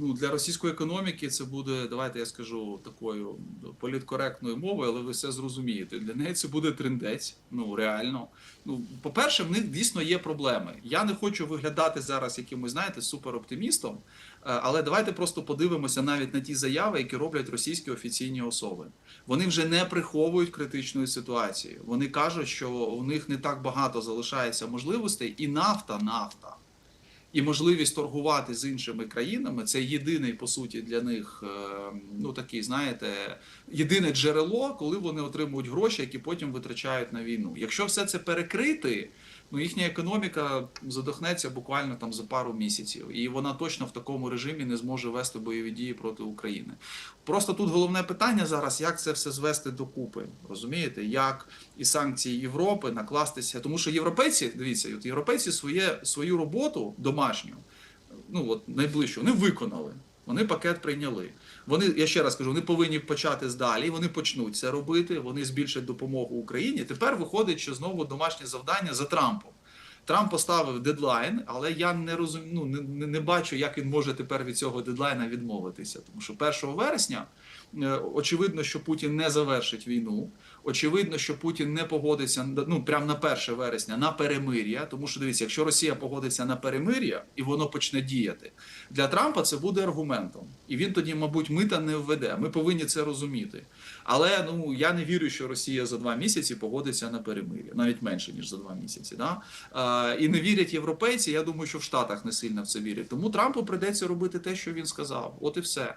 ну для російської економіки це буде, давайте я скажу такою політкоректною мовою, але ви все зрозумієте. Для неї це буде трендець. Ну реально. Ну, по-перше, в них дійсно є проблеми. Я не хочу виглядати зараз якимось, знаєте, супероптимістом, е, але давайте просто подивимося навіть на ті заяви, які роблять російські офіційні особи. Вони вже не приховують критичної ситуації. Вони кажуть, що у них не так багато залишається можливостей, і нафта, нафта. І можливість торгувати з іншими країнами це єдиний по суті для них, е, ну такий, знаєте, єдине джерело, коли вони отримують гроші, які потім витрачають на війну. Якщо все це перекрити, ну їхня економіка задохнеться буквально там за пару місяців, і вона точно в такому режимі не зможе вести бойові дії проти України. Просто тут головне питання зараз, як це все звести докупи. Розумієте, як і санкції Європи накластися, тому що європейці, дивіться, от європейці своє свою роботу домашню, ну от найближчу, вони виконали. Вони пакет прийняли. Вони, я ще раз кажу, вони повинні почати здалі. Вони почнуть це робити. Вони збільшать допомогу Україні. Тепер виходить, що знову домашнє завдання за Трампом. Трамп поставив дедлайн, але я не розумію, ну, не, не, бачу, як він може тепер від цього дедлайна відмовитися. Тому що 1 вересня е, очевидно, що Путін не завершить війну. Очевидно, що Путін не погодиться ну прямо на 1 вересня на перемир'я. Тому що дивіться, якщо Росія погодиться на перемир'я і воно почне діяти для Трампа, це буде аргументом, і він тоді, мабуть, мита не введе. Ми повинні це розуміти. Але ну я не вірю, що Росія за два місяці погодиться на перемир'я, навіть менше ніж за два місяці. Да? І не вірять європейці. Я думаю, що в Штатах не сильно в це вірять. Тому Трампу прийдеться робити те, що він сказав. От і все.